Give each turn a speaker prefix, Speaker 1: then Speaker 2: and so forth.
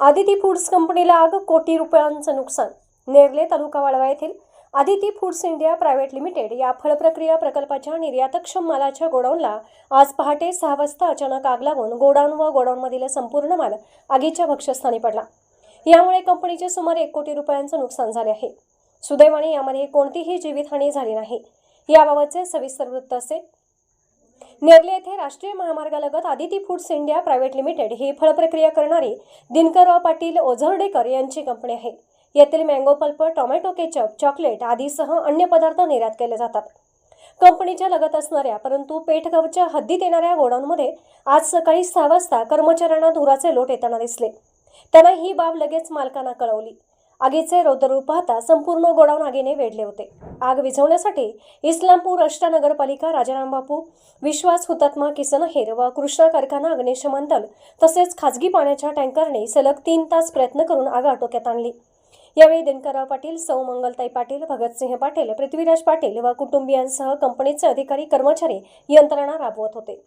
Speaker 1: Aditi foods कंपनीला आग कोटी रुपयांचं नुकसान. नेरले तालुका वाळवा येथील Aditi foods India private limited या फळप्रक्रिया प्रकल्पाच्या निर्यातक्षम मालाच्या गोडाऊनला आज पहाटे सहा वाजता अचानक आग लागून गोडाऊन व गोडाऊनमधील संपूर्ण माल आगीच्या भक्षस्थानी पडला. यामुळे कंपनीचे सुमारे एक कोटी रुपयांचं नुकसान झाले आहे. सुदैवाने यामध्ये कोणतीही जीवितहानी झाली नाही. याबाबतचे सविस्तर वृत्त असे. नेरले येथे राष्ट्रीय महामार्गालगत Aditi foods India private limited ही फळप्रक्रिया करणारी दिनकरराव पाटील ओझरडेकर यांची कंपनी आहे. येथील mango pulp tomato ketchup chocolate आदीसह अन्य पदार्थ निर्यात केले जातात. कंपनीच्या लगत असणाऱ्या परंतु पेठगावच्या हद्दीत येणाऱ्या गोडाऊनमध्ये आज सकाळी सहा वाजता कर्मचाऱ्यांना धुराचे लोट येताना दिसले. त्यांना ही बाब लगेच मालकांना कळवली. आगीचे रौद्ररूप पाहता संपूर्ण गोडाऊन आगीने वेढले होते. आग विझवण्यासाठी इस्लामपूर अष्टनगरपालिका राजाराम बापू विश्वास हुतात्मा किसन हेर व कृष्णा कारखाना अग्निशमन दल तसेच खाजगी पाण्याच्या टँकरने सलग तीन तास प्रयत्न करून आग आटोक्यात आणली. यावेळी दिनकरराव पाटील सौ मंगलताई पाटील भगतसिंह पाटील पृथ्वीराज पाटील व कुटुंबियांसह कंपनीचे अधिकारी कर्मचारी यंत्रणा राबवत होते.